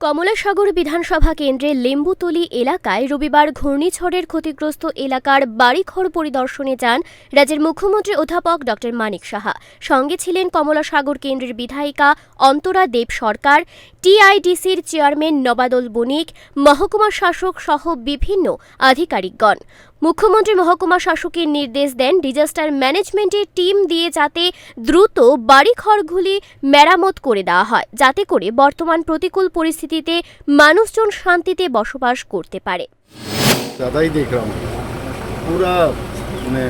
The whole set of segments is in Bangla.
কমলাসাগর বিধানসভা কেন্দ্রের লেম্বুতলি এলাকায় রবিবার ঘূর্ণিঝড়ের ক্ষতিগ্রস্ত এলাকার বাড়িঘর পরিদর্শনে যান রাজ্যের মুখ্যমন্ত্রী অধ্যাপক ড. মানিক সাহা। সঙ্গে ছিলেন কমলাসাগর কেন্দ্রের বিধায়িকা অন্তরা দেব সরকার, টিআইডিসির চেয়ারম্যান নবাদল বণিক মহকুমা শাসক সহ বিভিন্ন আধিকারিকগণ। মুখ্যমন্ত্রী মহকুমা শাসকের নির্দেশ দেন ডিজাস্টার ম্যানেজমেন্টের টিম দিয়ে যাতে দ্রুত বাড়িঘরগুলি মেরামত করে দেওয়া হয় যাতে করে বর্তমান প্রতিকূল পরিস্থিতিতে মানুষজন শান্তিতে বসবাস করতে পারে ज़्यादा ही देख रहा हूँ पूरा मैं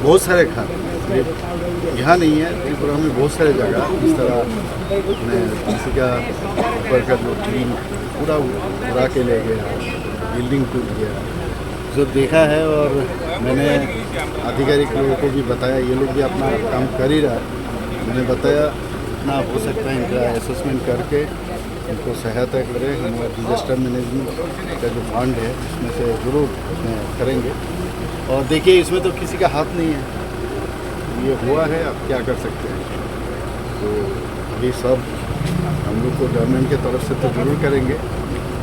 बहुत सारे घर सिर्फ यहाँ नहीं है त्रिपुरा में बहुत सारे जगह इस तरह मैं किसी का ऊपर का जो टीम पूरा उड़ा के ले गया बिल्डिंग टूट गया जो देखा है और मैंने आधिकारिक लोगों को भी बताया, ये लोग भी अपना काम कर ही रहा मैंने बताया ना हो सकता है इनका असेसमेंट करके इनको सहायता करें। हमारा डिजास्टर मैनेजमेंट का जो फंड है, उसमें से ज़रूर करेंगे। और देखिए, इसमें तो किसी का हाथ नहीं है। ये हुआ है, आप क्या कर सकते हैं? तो ये सब हम लोग को गवर्नमेंट के तरफ़ से तो ज़रूर करेंगे।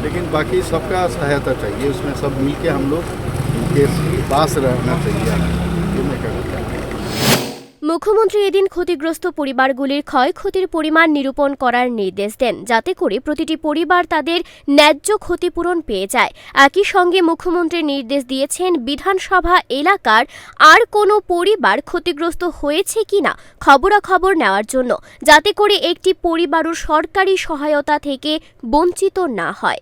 लेकिन बाकी सबका सहायता चाहिए उसमें सब मिल के हम लोग इनके पास रहना चाहिए ये मैं कहना चाहता हूँ মুখ্যমন্ত্রী এদিন ক্ষতিগ্রস্ত পরিবারগুলির ক্ষয়ক্ষতির পরিমাণ নিরূপণ করার নির্দেশ দেন যাতে করে প্রতিটি পরিবার তাদের ন্যায্য ক্ষতিপূরণ পেয়ে যায় একই সঙ্গে মুখ্যমন্ত্রী নির্দেশ দিয়েছেন বিধানসভা এলাকার আর কোনো পরিবার ক্ষতিগ্রস্ত হয়েছে কিনা খবরাখবর নেওয়ার জন্য যাতে করে একটি পরিবারও সরকারি সহায়তা থেকে বঞ্চিত না হয়